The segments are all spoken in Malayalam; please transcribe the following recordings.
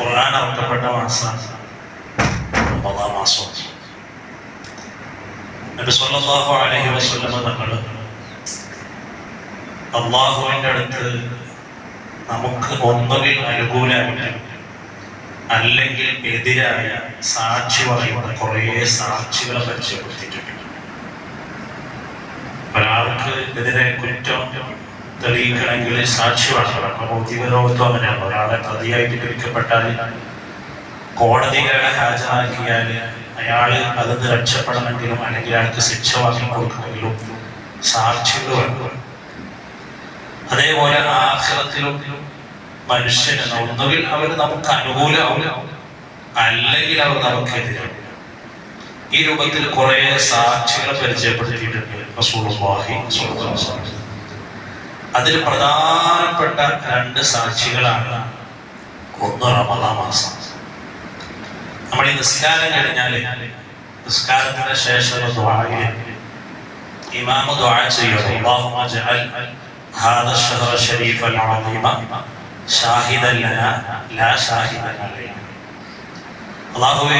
ഖുർആൻ ഇറക്കപ്പെട്ട മാസമാണ് ഒമ്പതാം മാസം. നബി സല്ലല്ലാഹു അലൈഹി വസല്ലമ തങ്ങൾ അള്ളാഹുവിന്റെ അടുത്ത് നമുക്ക് ഒന്നുകിൽ അനുകൂലമായിട്ട് അല്ലെങ്കിൽ എതിരായ സാക്ഷി പറയുന്ന കുറേ സാക്ഷികളെ പരിചയപ്പെടുത്തിയിട്ടുണ്ട്. ഒരാൾക്ക് എതിരെ കുറ്റം തെളിയിക്കണമെങ്കിൽ സാക്ഷി വേണം നമ്മുടെ ഭൗതിക ലോകത്തും അങ്ങനെയാണ് ഒരാളെ പ്രതിയായിട്ട് പിടിക്കപ്പെട്ടാൽ കോടതികളെ ഹാജരാക്കിയാൽ അയാൾ അതിന് രക്ഷപ്പെടണമെങ്കിലും അല്ലെങ്കിൽ അയാൾക്ക് ശിക്ഷ വാങ്ങി കൊടുക്കണമെങ്കിലും സാക്ഷികൾ വേണം. അതേപോലെ ആഹ്ലത്തിലും മനുഷ്യന് ഒന്നുകിൽ അവർ നമുക്ക് അനുകൂലമാവും അല്ലെങ്കിൽ അവർ നമുക്കെതിരാവും ഈ രൂപത്തിൽ കുറെ സാക്ഷികളെ പരിചയപ്പെടുത്തിയിട്ടുണ്ട് റസൂലുള്ളാഹി സ്വല്ലല്ലാഹു അലൈഹി വസല്ലം. അതിൽ പ്രധാനപ്പെട്ട രണ്ട് സാക്ഷികളാണ് ഒന്ന് റമദാ മാസം. നമ്മൾ ഈ നിസ്കാരം കഴിഞ്ഞാൽ നിസ്കാരത്തിന് ശേഷം ഇമാമ ലാ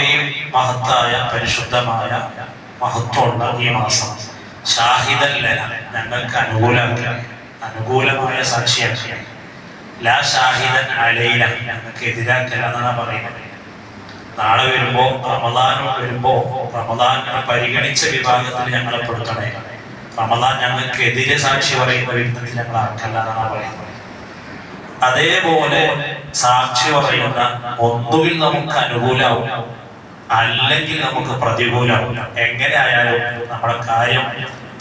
ഈ മഹത്തായ പരിശുദ്ധമായ മഹത്വമുള്ള ഈ മാസം ഷാഹിദൻ ഞങ്ങൾക്ക് അനുകൂലമാക്കി അനുകൂലമായ സാക്ഷിയാണ് ലാ ഷാഹിദൻ അലൈല ഞങ്ങൾക്ക് എതിരാക്കല്ല എന്നാണ് പറയുന്നത്. നാളെ വരുമ്പോ റമദാൻ വരുമ്പോ റമദാനെ പരിഗണിച്ച വിഭാഗത്തിൽ ഞങ്ങളെ പെടുത്തണേ റമദാൻ ഞങ്ങൾക്ക് എതിരെ സാക്ഷി പറയുന്ന വിധത്തിൽ ഞങ്ങൾ ആക്കല്ല എന്നാണ് പറയുന്നത്. അതേപോലെ സാക്ഷി പറയുന്ന ഒന്നുകിൽ നമുക്ക് അനുകൂലമാവും അല്ലെങ്കിൽ നമുക്ക് പ്രതികൂലമാവും എങ്ങനെ ആയാലും നമ്മുടെ കാര്യം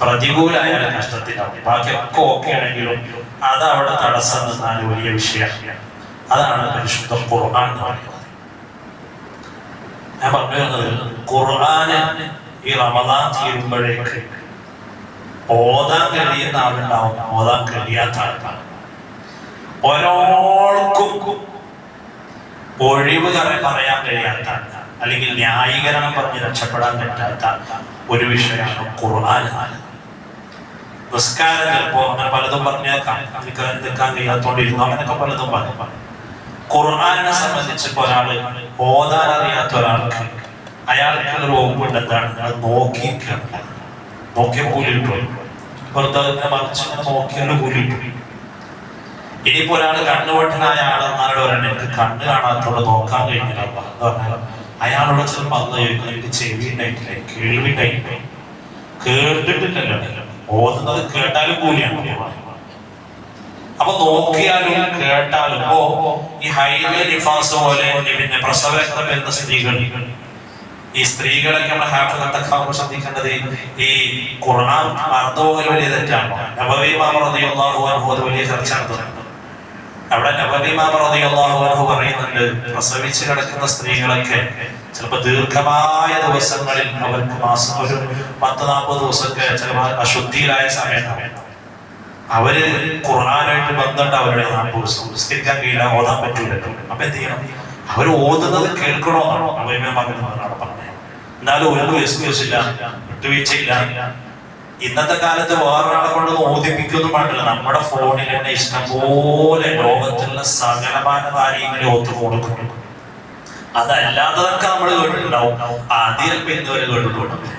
പ്രതികൂലമായാലും കഷ്ടത്തിലാവും ബാക്കിയൊക്കെ ഓക്കെ ആണെങ്കിലും അത് അവിടെ തടസ്സം നിന്നാൽ വലിയ വിഷയമാണ് അതാണ് പരിശുദ്ധ ഖുർആൻ എന്ന് പറയുന്നത്. ഞാൻ പറഞ്ഞു ഖുർആന് ഈ റമദാൻ തീരുമ്പോഴേക്ക് ഓതാൻ കഴിയുന്ന ആളുണ്ടാവും ഓതാൻ കഴിയാത്ത ആളുണ്ടാവും. ഒരാൾക്കും ഒഴിവ് കറി പറയാൻ കഴിയാത്ത അല്ലെങ്കിൽ ന്യായീകരണം പറഞ്ഞ് രക്ഷപ്പെടാൻ പറ്റാത്ത ഒരു വിഷയമാണ് ഖുർആൻ നിസ്കാരം ചിലപ്പോ അങ്ങനെ പലതും പറഞ്ഞേക്കാം നിൽക്കാൻ നിൽക്കാൻ കഴിയാത്തോണ്ടിരുന്നു. അങ്ങനെയൊക്കെ പലതും പറഞ്ഞു. ഖുർആാനിനെ സംബന്ധിച്ച് ഇപ്പൊ ഒരാൾ ഓതാൻ അറിയാത്ത ഒരാൾക്ക് അയാൾക്ക് ഒരു വകുപ്പുണ്ട്. എന്താണ്? നോക്കിയിരിക്കണം നോക്കിയ കൂലി കിട്ടും മറിച്ച് ഇങ്ങനെ നോക്കിയാൽ കൂലി കിട്ടും. ഇനിയിപ്പോ ഒരാൾ കണ്ണുപൊട്ടനായ ആളെന്നാലോട് പറയണ എനിക്ക് കണ്ണ് കാണാത്തോട് നോക്കാൻ കഴിഞ്ഞില്ല. എന്ന് പറഞ്ഞാൽ അയാളോട് ചെറുപ്പം അന്ന് ചോദിക്കും. എനിക്ക് ചെവി ഉണ്ടായിട്ടില്ല. കേൾവി ഉണ്ടായിട്ടില്ല. കേട്ടിട്ടില്ലല്ലോ ഓതുന്നത് കേട്ടാലും കൂലിയാണ്. അപ്പൊ നോക്കിയാലും കേട്ടാലും ഇപ്പോ ഈ ഹൈവേ നിഫാസ് പോലെ പിന്നെ പ്രസവരക്തം എന്ന സ്ത്രീകൾ ഈ സ്ത്രീകളൊക്കെ നമ്മൾ ആകുമ്പോൾ ശ്രദ്ധിക്കേണ്ടത് ഈ ഖുർആൻ അർത്ഥപോലെ വലിയ തെറ്റാണോ. നബവി മാമറിയാഹു വലിയ ചർച്ച നടത്തുന്നുണ്ട് അവിടെ നബവി മാമറിയാഹു പറയുന്നുണ്ട് പ്രസവിച്ച് കിടക്കുന്ന സ്ത്രീകളൊക്കെ ചിലപ്പോൾ ദീർഘമായ ദിവസങ്ങളിൽ അവർക്ക് മാസം ഒരു പത്ത് നാൽപ്പത് ദിവസമൊക്കെ ചിലപ്പോൾ അശുദ്ധിയിലായ സമയത്ത് അവർ ഖുർആനായിട്ട് ബന്ധമുണ്ട് അവരുടെ നാൽപ്പത് ദിവസം. നിസ്കരിക്കാൻ കഴിയില്ല ഓതാൻ പറ്റൂലല്ലോ അപ്പൊ എന്ത് ചെയ്യണം? അവർ ഓതുന്നത് കേൾക്കണമെന്നാണോ അവരുമേ മകനാണ് പറഞ്ഞത്. എന്നാലും ഒരു എക്സ്ക്യൂസ് ഇല്ല വിട്ടുവീഴ്ചയില്ല. ഇന്നത്തെ കാലത്ത് വേറൊരാളെ കൊണ്ട് ഓദിപ്പിക്കൊന്നും പാടില്ല. നമ്മുടെ ഫോണിൽ തന്നെ ഇഷ്ടംപോലെ ലോകത്തുള്ള സകലമാന കാര്യങ്ങളെ ഓത്തു കൊടുക്കും അതല്ലാത്തതൊക്കെ നമ്മൾ കേട്ടിട്ടുണ്ടാവും. ആദ്യം ഇന്നുവരെ കേട്ടിട്ടുണ്ടാവും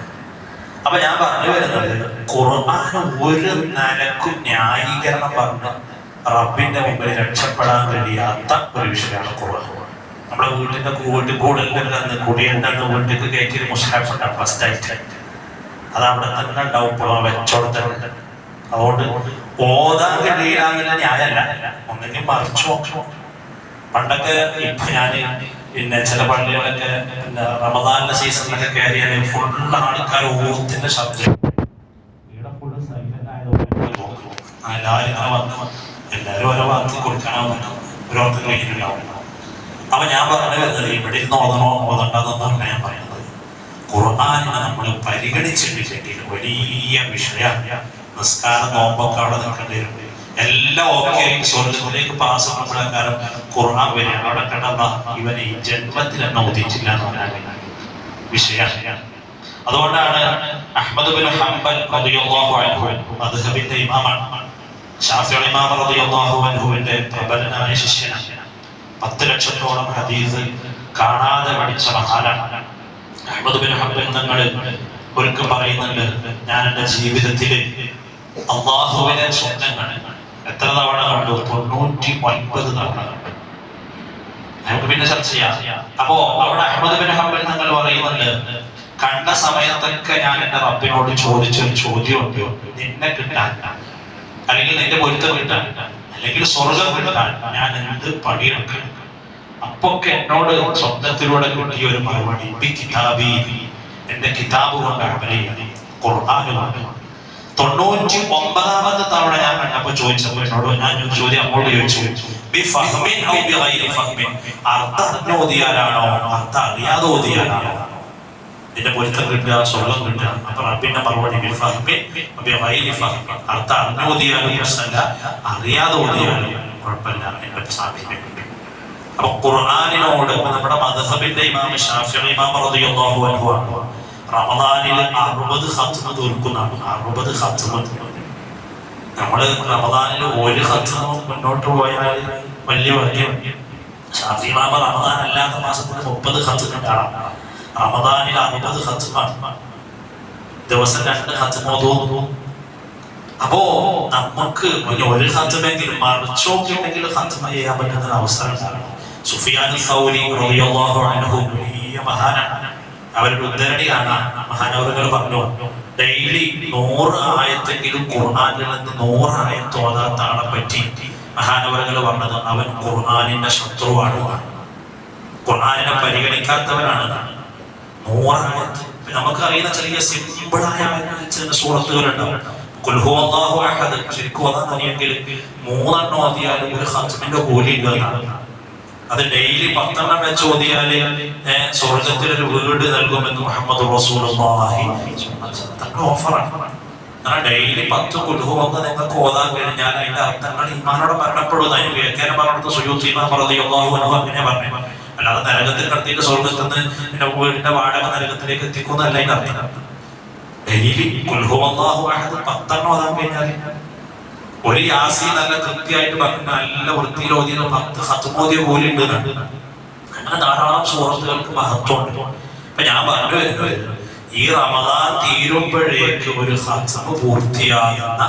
അപ്പൊ ഞാൻ പറഞ്ഞു വരുന്നത് ഖുർആൻ ഒരു നിലക്കും ന്യായീകരണം പറഞ്ഞ് റബ്ബിന്റെ മുമ്പിൽ രക്ഷപ്പെടാൻ കഴിയാത്ത ഒരു വിഷയമാണ് ഖുർആൻ. നമ്മുടെ വീട്ടിന്റെ വീട്ടിൽ കൂടുതൽ കുടിയുണ്ടെന്ന് വീട്ടിൽ കേട്ടി മുസ്ലാഫ് ഉണ്ടാവും ഫസ്റ്റ് ആയിട്ട് അത് അവിടെ തന്നെ ഉണ്ടാവും ഇപ്പോൾ വെച്ചോടെ തന്നെ. അതുകൊണ്ട് ഓതാൻ കഴിയില്ല ന്യായമല്ല. ഒന്നെങ്കിൽ മറിച്ചു പണ്ടൊക്കെ ഇപ്പൊ ഞാൻ പിന്നെ ചില പള്ളികളൊക്കെ പിന്നെ റമദാന്റെ സീസണിലൊക്കെ കയറിയാൽ ഫുള്ള് ആൾക്കാർ ഊത്തിന്റെ ശബ്ദം. ഇവിടെ സൈലന്റ് ആയതുകൊണ്ട് എല്ലാവരും ഇങ്ങനെ വന്ന് എല്ലാവരും ഓരോ വാക്ക് ഓരോരുത്തർ കഴിഞ്ഞിട്ടുണ്ടാവും അപ്പൊ ഞാൻ പറഞ്ഞു വരുന്നത് ഇവിടെ ഇരുന്ന് ഓതണോ ഞാൻ പറയുന്നത്. ഖുർആാനിനെ നമ്മൾ പരിഗണിച്ചിട്ടില്ലെങ്കിൽ വലിയ വിഷയ. നിസ്കാരം നോമ്പൊക്കെ അവിടെ നിൽക്കേണ്ടി വരും. എല്ലാം ഓക്കെ സ്വർഗത്തിലേക്ക് പാസ് പ്രകാരം ഖുർആൻ വരികയാണ് അവിടെ കണ്ടെന്ന ഇവനെ ഈ ജന്മത്തിൽ എന്നെ ഉദിച്ചില്ല എന്ന് പറഞ്ഞാൽ വിഷയമാണ് അതുകൊണ്ടാണ് അഹ്മദ് ബിൻ ഹംബൽ റളിയല്ലാഹു അൻഹു മദ്ഹബിന്റെ ഇമാമാണ്. ഷാഫിഈ ഇമാം റളിയല്ലാഹു അൻഹുവിന്റെ പ്രബലനായ ശിഷ്യനാണ് പത്ത് ലക്ഷത്തോളം ഹദീസ് കാണാതെ പഠിച്ച മഹാനാണ് അഹമ്മദ് ബിൻ ഹംബൽ തങ്ങൾ ഒരിക്കൽ പറയുന്നുണ്ട് ഞാൻ എന്റെ ജീവിതത്തിൽ അള്ളാഹുവിനെ സ്വപ്നങ്ങൾ എത്ര തവണ കണ്ടു? തൊണ്ണൂറ്റി ഒൻപത് തവണ നമുക്ക് പിന്നെ ചർച്ച ചെയ്യാം. അപ്പോ അവിടെ അഹമ്മദ് ബിൻ ഹംബൽ നിങ്ങൾ പറയുന്നുണ്ട് കണ്ട സമയത്തൊക്കെ ഞാൻ എന്റെ റബ്ബിനോട് ചോദിച്ചൊരു ചോദ്യമുണ്ട്. നിന്നെ കിട്ടാൻ അല്ലെങ്കിൽ നിന്റെ പൊരുത്തം കിട്ടാൻ അല്ലെങ്കിൽ സ്വർഗം കിട്ടാൻ ഞാൻ എന്ത് പണിയെടുക്കണം? അപ്പൊക്കെ എന്നോട് സ്വപ്നത്തിലൂടെ കിട്ടിയ ഒരു മറുപടി എന്റെ കിതാബ് കൊണ്ട് അമല ഖുർആാനുമാണ് തൊണ്ണൂറ്റി ഒമ്പതാമത്തെ തവണ ഞാൻ കണ്ടപ്പോ ചോദിച്ചപ്പോ ഞാൻ ചോദ്യം അങ്ങോട്ട് ചോദിച്ചു. അപ്പൊ നമ്മുടെ മദ്ഹബിന്റെ ഇമാം ഷാഫി ഇമാം റളിയല്ലാഹു അൻഹു ആണ്. റമദാനിൽ അറുപത് ഖത്മ തീർക്കുന്നതാണ് അറുപത് ഖത്മ നമ്മൾ റമദാനിൽ ഒരു ഖത്മ മുന്നോട്ട് പോയാൽ വലിയ വലിയ ഷാഫിമാബ റമദാൻ അല്ലാത്ത മാസത്തിന് മുപ്പത് ആളാണ് റമദാനിൽ അറുപത് ഖത്മാണ് ദിവസം രണ്ട് ഖത്മ തോന്നുന്നു. അപ്പോ നമുക്ക് ഒരു ഖത്മെങ്കിലും മറിച്ചോക്കി ഉണ്ടെങ്കിൽ ഖത്മ ചെയ്യാൻ പറ്റുന്ന അവസരം ഉണ്ടാകണം സുഫിയാൻ സൗരി വലിയ മഹാനാണ്. അവരുടെ ഉദ്ധരണിയാണ് മഹാനവറുകൾ പറഞ്ഞു. ഡെയിലി നൂറ് ആയത്തെങ്കിലും ഖുർആനിൽ നിന്ന് നൂറ് ആയത്ത് ഓതാത്ത ആളെ പറ്റി. മഹാനവറുകൾ പറഞ്ഞത് അവൻ ഖുർആനിന്റെ ശത്രുവാണ്. ഖുർആാനിനെ പരിഗണിക്കാത്തവനാണ്. നൂറായത്ത് നമുക്ക് നമുക്കറിയുന്ന ചെറിയ സിമ്പിളായ സൂറത്തുകളുണ്ടാവും ശരിക്കും അതാണെങ്കിൽ മൂന്നെണ്ണം അതിയാലും ഒരു ഹസ്ബൻഡ് കൂലി ഉള്ളതാണ് അത് ഡെയിലി പത്തെണ്ണം വെച്ച് ഓതിയാൽ സ്വർഗത്തിലൊരു വീട് നൽകുമെന്ന് മുഹമ്മദ് തന്നെ ഓഫറാണ്. ഡെയിലി പത്ത് വന്ന് നിങ്ങൾക്ക് ഓതാൻ കഴിഞ്ഞാൽ അതിന്റെ അർത്ഥങ്ങൾ ഇമാനോട് മരണപ്പെടുന്നു. അതിന് വ്യാഖ്യാനം പറഞ്ഞിടത്ത് സുയൂത്തീമ അൻഹു അങ്ങനെ പറഞ്ഞു. അല്ലാതെ നരകത്തിൽ കടത്തിയിട്ട് സ്വർഗത്തിൽ നിന്ന് വീടിന്റെ വാടക നരകത്തിലേക്ക് എത്തിക്കുന്നല്ല അതിന്റെ അർത്ഥം. ഡെയിലി കുൽഹു പത്തെണ്ണം ഓതാൻ കഴിഞ്ഞാൽ ഒരു യാസി നല്ല കൃത്യമായിട്ട് പറഞ്ഞ നല്ല വൃത്തിയിൽ പത്ത് ഹത്തുമോദിയ പോലെ ഉണ്ട് അങ്ങനെ ധാരാളം സുഹൃത്തുക്കൾക്ക് മഹത്വമുണ്ട്. അപ്പൊ ഞാൻ പറഞ്ഞു വരുന്നത് ഈ റമദാൻ തീരുമ്പോഴേക്ക് ഒരു ഹത്സമ പൂർത്തിയാകുന്ന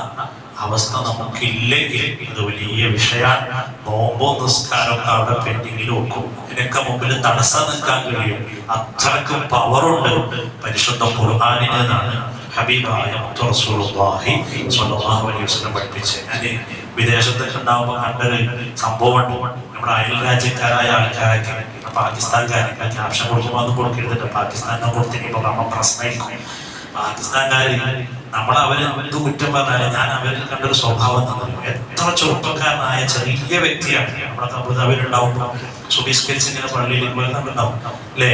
അവസ്ഥ നമുക്കില്ലെങ്കിൽ അത് വലിയ വിഷയാണ് നോമ്പോ നിസ്കാരം അവിടെ പെൻഡിങ്ങിൽ വെക്കും. ഇതിനൊക്കെ മുമ്പിൽ തടസ്സം നിൽക്കാൻ കഴിയും. അത്രക്കും പവറുണ്ട് പരിശുദ്ധ ഖുർആാനിന് എന്നാണ് ഹബീബായ മുത്തു റസൂലുള്ളാഹി സ്വല്ലല്ലാഹു അലൈഹി വസല്ലം പഠിപ്പിച്ച്. ഞാൻ വിദേശത്തൊക്കെ ഉണ്ടാവുമ്പോൾ കണ്ടൊരു സംഭവം നമ്മുടെ അയൽ രാജ്യക്കാരായ ആൾക്കാരൊക്കെ പാകിസ്ഥാൻകാരൊക്കെ ക്യാപ്ഷൻ കൊടുക്കുമ്പോൾ അത് കൊടുക്കരുത് പാകിസ്ഥാനെ കൊടുത്തിനിപ്പോ നമ്മൾ പ്രശ്നമായിരിക്കും. പാകിസ്ഥാൻകാർ നമ്മൾ അവരെ എന്ത് കുറ്റം പറഞ്ഞാലും ഞാൻ അവരിൽ കണ്ടൊരു സ്വഭാവം തന്നു എത്ര ചെറുപ്പക്കാരനായ ചെറിയ വ്യക്തിയാണ്. നമ്മുടെ അബുദാബിയിലുണ്ടാവുമ്പോൾ സുബിസ്കരിച്ച് ഇങ്ങനെ പള്ളിയിൽ ഉണ്ടാവും അല്ലേ?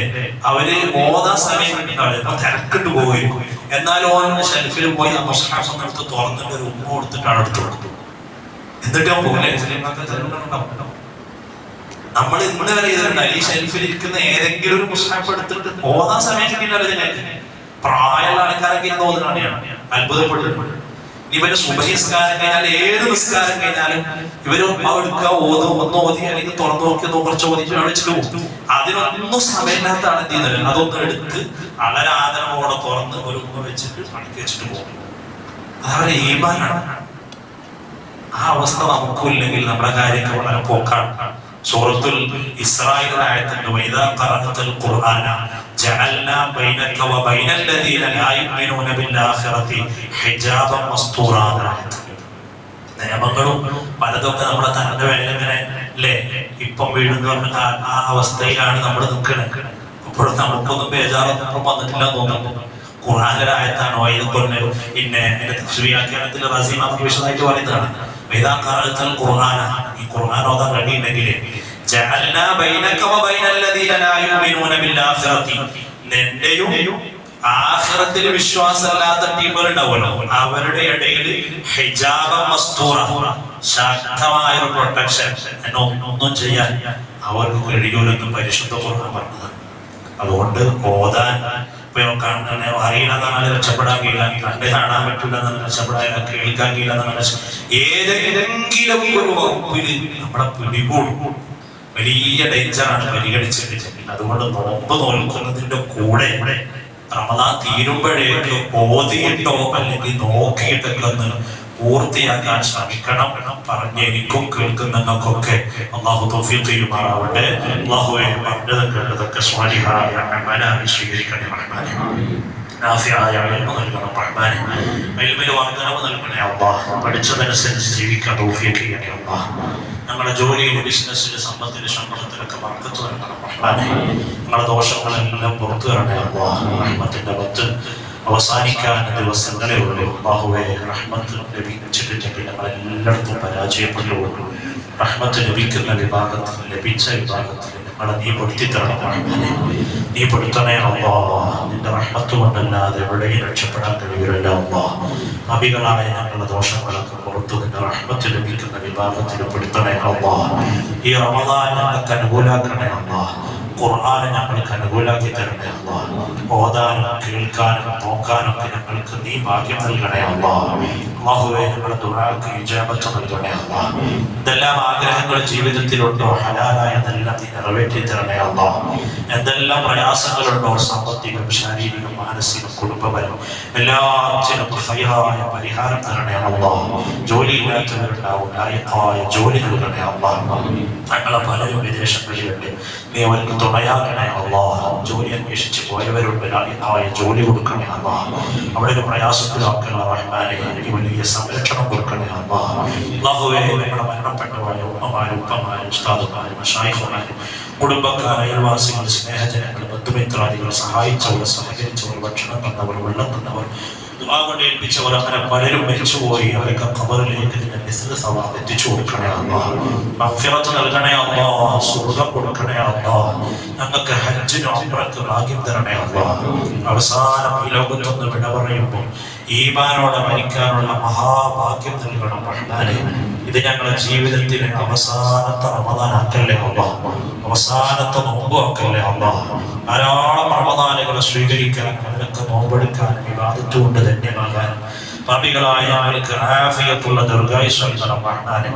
അവർ ഓതാ സമയം തിരക്കിട്ട് പോയിരിക്കും എന്നാലും ഓൻ ഷെൽഫിൽ പോയി ആ മുസ്ലാസം എടുത്ത് തുറന്നിട്ട് ഒരു ഉമ്മ കൊടുത്തിട്ടാണ് എടുത്തു കൊടുക്കും എന്നിട്ട് പോലെ നമ്മൾ ഇന്ന് വരെ ചെയ്തിട്ടുണ്ട് ഈ ഷെൽഫിൽ ഇരിക്കുന്ന ഏതെങ്കിലും ഒരു മുസ്ലാഫ് എടുത്തിട്ട് ഓതാ സമയം കിട്ടിയില്ല പ്രായമുള്ള ആൾക്കാരൊക്കെ ഇന്ന് അത്ഭുതപ്പെട്ടിട്ടുണ്ട്. ഇവർ സുബഹിസ്കാരം കഴിഞ്ഞാൽ ഏത് നിസ്കാരം കഴിഞ്ഞാലും ഇവർ അവർക്ക് ഓതോ ഒന്നോ ഓതി അല്ലെങ്കിൽ തുറന്നു നോക്കിയെന്നോ കുറച്ച് പോകും അതിനൊന്നും സമയമില്ലാത്താണ് എന്ത് ചെയ്യുന്നത്? അതൊന്നും എടുത്ത് വളരെ ആദരവോടെ തുറന്ന് ഒരു ഉമ്മ വെച്ചിട്ട് പണിക്ക് വെച്ചിട്ട് പോകും. അതവരെ ഈമാനാണ്. ആ അവസ്ഥ നമുക്കും ഇല്ലെങ്കിൽ നമ്മുടെ കാര്യങ്ങൾ വളരെ പോക്കാണ്. സൂറത്തുൽ ഇസ്രായേൽ ആയത്തിന്റെ വൈദാ കറങ്ങത്തിൽ ഖുർആന ജഅൽനാ بينك وبين الذين لا يؤمنون بالآخرة حجابا مستورا നിയമങ്ങളും പലതൊക്കെ നമ്മുടെ തന്റെ വേലങ്ങനെ അല്ലേ ഇപ്പം വീഴുന്ന പറഞ്ഞ ആ- അവസ്ഥയിലാണ് നമ്മൾ നിൽക്കുന്നത്. അപ്പോഴും നമുക്കൊന്നും ബേജാറൊന്നും വന്നിട്ടില്ല തോന്നുന്നു. ഖുർആാനിലായത്താണോ ഇത് കൊണ്ട് പിന്നെ എന്റെ തഫ്സീറിയാഖ്യാനത്തിൽ റസീം നമുക്ക് വിശദമായിട്ട് പറയുന്നതാണ്. ഖറഅത്തുൽ ഖുർആന ഈ ഖുർആൻ ഓതാൻ ജഅൽനാ ബിൽ ആഖിറതി വിശ്വാസമില്ലാത്ത ടീമുകൾ ഉണ്ടാവുമല്ലോ അവരുടെ ഇടയിൽ ഹിജാബ ശക്തമായ ഒരു പ്രൊട്ടക്ഷൻ എന്നെ ഒന്നും ചെയ്യാൻ അവർക്ക് കഴിയൂലെന്ന് പരിശുദ്ധ ഖുർആൻ പറഞ്ഞത്. അതുകൊണ്ട് ഓതാൻ അറിയില്ലെന്നാണ് രക്ഷപ്പെടാൻ കഴിയില്ല. കണ്ട് കാണാൻ പറ്റില്ല എന്നാണ് രക്ഷപ്പെടാൻ കേൾക്കാൻ ഏതെങ്കിലും ഒരു പിടികൂടും. വലിയ ഡേഞ്ചറാണ് പരിഗണിച്ചിട്ടില്ലെങ്കിൽ അതുകൊണ്ട് നോമ്പ് നോൽക്കുന്നതിന്റെ കൂടെ റമദാൻ തീരുമ്പോഴേക്ക് ഓതിയിട്ടോ അല്ലെങ്കിൽ നോക്കിയിട്ടൊക്കെ ഒന്ന് പൂർത്തിയാക്കാൻ ശ്രമിക്കണം പറഞ്ഞ് എനിക്കും കേൾക്കുന്നവർക്കൊക്കെ അള്ളാഹു തൗഫീഖ് ചെയ്യുമാറാവട്ടെ അള്ളാഹുവെ പറഞ്ഞതും കേട്ടതൊക്കെ സ്വാലിഹായ അമലായി സ്വീകരിക്കണേ റഹ്മാനെ നാഫിയായ നൽകണം റഹ്മാനെ. ഇൽമിന് വാഗ്ദാനം നൽകണേ അപ്പ പഠിച്ചതനുസരിച്ച് ജീവിക്കാൻ തൗഫീഖ് അപ്പ ഞങ്ങളുടെ ജോലിയിലും ബിസിനസ്സിലും സമ്പത്തിലും ശമ്പളത്തിലൊക്കെ വർക്കത്ത് നൽകണം റഹ്മാനെ ഞങ്ങളുടെ ദോഷങ്ങളെല്ലാം പുറത്തു തരണേ അള്ളാഹ് റഹ്മത്തിന്റെ പത്ത് അവസാനിക്കാൻ ദിവസങ്ങളേ ഉള്ളൂ. ബാഹുവെ റഹ്മത്ത് ലഭിച്ചിട്ടില്ലെങ്കിൽ ഞങ്ങൾ എല്ലായിടത്തും പരാജയപ്പെട്ടുള്ളൂ റഹ്മത്ത് ലഭിക്കുന്ന വിഭാഗത്തിൽ ലഭിച്ച വിഭാഗത്തിൽ ഞങ്ങളെ നീ പൊടുത്തിത്തരണം തരണം നീ പൊടുത്തണേ അമ്മാ നിന്റെ റഹ്മത്ത് കൊണ്ടല്ലാതെ എവിടെയും രക്ഷപ്പെടാൻ കഴിയില്ല അമ്മാ നബികളായ ഞങ്ങളുടെ ദോഷങ്ങളൊക്കെ പുറത്തു നിന്റെ റഹ്മത്ത് ലഭിക്കുന്ന വിഭാഗത്തിൽ പെടുത്തണേ അമ്മാ ഈ റമദാൻ ഞങ്ങൾക്ക് അനുകൂലാക്കണേ അമ്മാ ഖുർആാനെ ഞങ്ങൾക്ക് അനുകൂലാക്കി തരണേ അമ്മാ ഓതാനും കേൾക്കാനും നോക്കാനും ഒക്കെ ഞങ്ങൾക്ക് നീ ഭാഗ്യം നൽകണേ അമ്മാ അള്ളാഹുവെ ഞങ്ങളുടെ ദുരാക്ക് ഇജാബത്ത് നൽകണേ അള്ളാ. എന്തെല്ലാം ആഗ്രഹങ്ങൾ ജീവിതത്തിലുണ്ടോ? ഹലാലായതെല്ലാം നീ നിറവേറ്റി തരണേ അള്ളാഹ്. എന്തെല്ലാം പ്രയാസങ്ങളുണ്ടോ? സാമ്പത്തികം ശാരീരികം മാനസികം കുടുംബപരം. എല്ലാത്തിനും ഹൈറായ പരിഹാരം തരണേ അള്ളാഹ്. ജോലിയില്ലാത്തവരുണ്ടാവും ലായക്കായ ജോലി നൽകണേ അള്ളാഹ്. ഞങ്ങളെ പലരും വിദേശങ്ങളിലുണ്ട്. നീ അവർക്ക് തുണയാകണേ അള്ളാഹ്. ജോലി അന്വേഷിച്ച് പോയവരുണ്ട് ലായക്കായ ജോലി കൊടുക്കണേ അള്ളാഹ്. അവിടെ ഒരു പ്രയാസത്തിലാക്കണ റഹ്മാനെ എനിക്ക് വലിയ സംരക്ഷണം കൊടുക്കണേ അള്ളാഹ്. അള്ളാഹുവേ ഞങ്ങളുടെ മരണപ്പെട്ടവരായ ഉമ്മമാരും ഉപ്പമാരും ഉസ്താദുമാരും ഷായിഫുമാരും കുടുംബക്കാർ അയൽവാസികൾ സ്നേഹജനങ്ങൾ ബന്ധുമിത്രാദികൾ സഹായിച്ചവർ സഹകരിച്ചവർ ഭക്ഷണം തന്നവർ വെള്ളം തന്നവർ ദുബാകൊണ്ട് ഏൽപ്പിച്ചവർ അങ്ങനെ പലരും മരിച്ചുപോയി. അവരൊക്കെ ഖബറിലേക്ക് ഇതിന്റെ മിസ്ല സവാബ് എത്തിച്ചു കൊടുക്കണേ അമ്മിറത്ത് നൽകണേ അമ്മ സ്വർഗം കൊടുക്കണേ അമ്മ ഞങ്ങൾക്ക് ഹജ്ജിനും അമ്രക്ക് ഭാഗ്യം തരണേ അമ്മ അവസാനം ഈ ലോകത്തൊന്ന് വിട പറയുമ്പോൾ ഈമാനോടെ മരിക്കാനുള്ള മഹാഭാഗ്യം നൽകണം ഇത് ഞങ്ങളുടെ ജീവിതത്തിലെ അവസാനത്തെ റമദാനാക്കല്ലേ അമ്മ അവസാനത്തെ നോമ്പ് ആക്കല്ലേ അമ്മ ധാരാളം റമദാനുകളെ സ്വീകരിക്കാനും അതിനൊക്കെ നോമ്പെടുക്കാൻ വിവാദിച്ചുകൊണ്ട് ധന്യമാകാനും പാപികളായ ഞങ്ങൾക്ക് ആഫിയത്തുള്ള ദീർഘായുസ് റഹ്മാനെ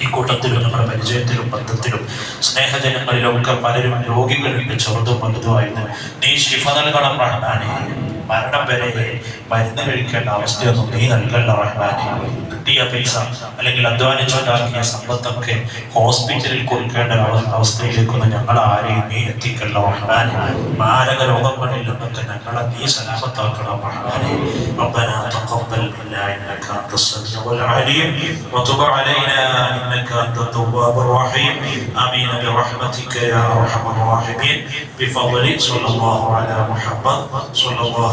ഈ കൂട്ടത്തിലും നമ്മുടെ പരിചയത്തിലും ബന്ധത്തിലും സ്നേഹജനങ്ങളിലും ഒക്കെ പലരും രോഗികളുണ്ട് ചെറുതും വലുതുമായിരുന്നു നീ ശിഫ നൽകണം. റഹ്മാനെ മരണം വരെ മരുന്ന് കഴിക്കേണ്ട അവസ്ഥയൊന്നും നീ നൽകല്ല റഹ്മാനെ കിട്ടിയ പൈസ അല്ലെങ്കിൽ അധ്വാനിച്ചുണ്ടാക്കിയ സമ്പത്തൊക്കെ ഹോസ്പിറ്റലിൽ കൊടുക്കേണ്ട അവ- അവസ്ഥയിലേക്കൊന്നും ഞങ്ങൾ ആരെയും നീ എത്തിക്കല്ല റഹ്മാനെ മാരക രോഗങ്ങളിൽ നിന്നൊക്കെ ഞങ്ങളെ നീ സലാമത്താക്കണം റഹ്മാനെ ربنا تقبل منا انك انت السميع العليم وتب علينا انك انت التواب الرحيم امين برحمتك يا ارحم الراحمين بفضل صلى الله على محمد صلى الله